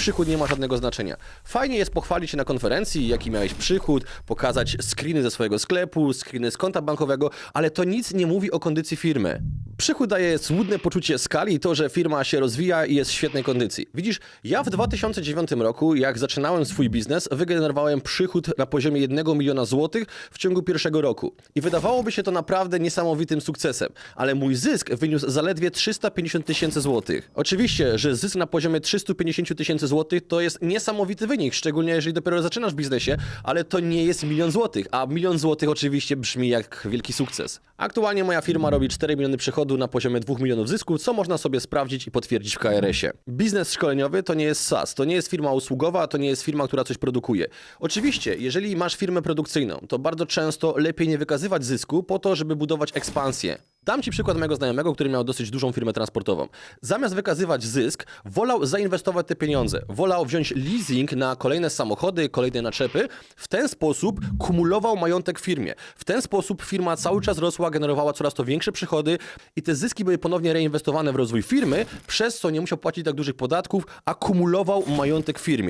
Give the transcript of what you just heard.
przychód nie ma żadnego znaczenia. Fajnie jest pochwalić się na konferencji, jaki miałeś przychód, pokazać screeny ze swojego sklepu, screeny z konta bankowego, ale to nic nie mówi o kondycji firmy. Przychód daje złudne poczucie skali i to, że firma się rozwija i jest w świetnej kondycji. Widzisz, ja w 2009 roku, jak zaczynałem swój biznes, wygenerowałem przychód na poziomie 1 miliona złotych w ciągu pierwszego roku. I wydawałoby się to naprawdę niesamowitym sukcesem, ale mój zysk wyniósł zaledwie 350 tysięcy złotych. Oczywiście, że zysk na poziomie 350 tysięcy złotych to jest niesamowity wynik, szczególnie jeżeli dopiero zaczynasz w biznesie, ale to nie jest milion złotych, a milion złotych oczywiście brzmi jak wielki sukces. Aktualnie moja firma robi 4 miliony na poziomie 2 milionów zysku, co można sobie sprawdzić i potwierdzić w KRS-ie. Biznes szkoleniowy to nie jest SaaS, to nie jest firma usługowa, to nie jest firma, która coś produkuje. Oczywiście, jeżeli masz firmę produkcyjną, to bardzo często lepiej nie wykazywać zysku po to, żeby budować ekspansję. Dam Ci przykład mojego znajomego, który miał dosyć dużą firmę transportową. Zamiast wykazywać zysk, wolał zainwestować te pieniądze. Wolał wziąć leasing na kolejne samochody, kolejne naczepy. W ten sposób kumulował majątek w firmie. W ten sposób firma cały czas rosła, generowała coraz to większe przychody i te zyski były ponownie reinwestowane w rozwój firmy, przez co nie musiał płacić tak dużych podatków, a kumulował majątek w firmie.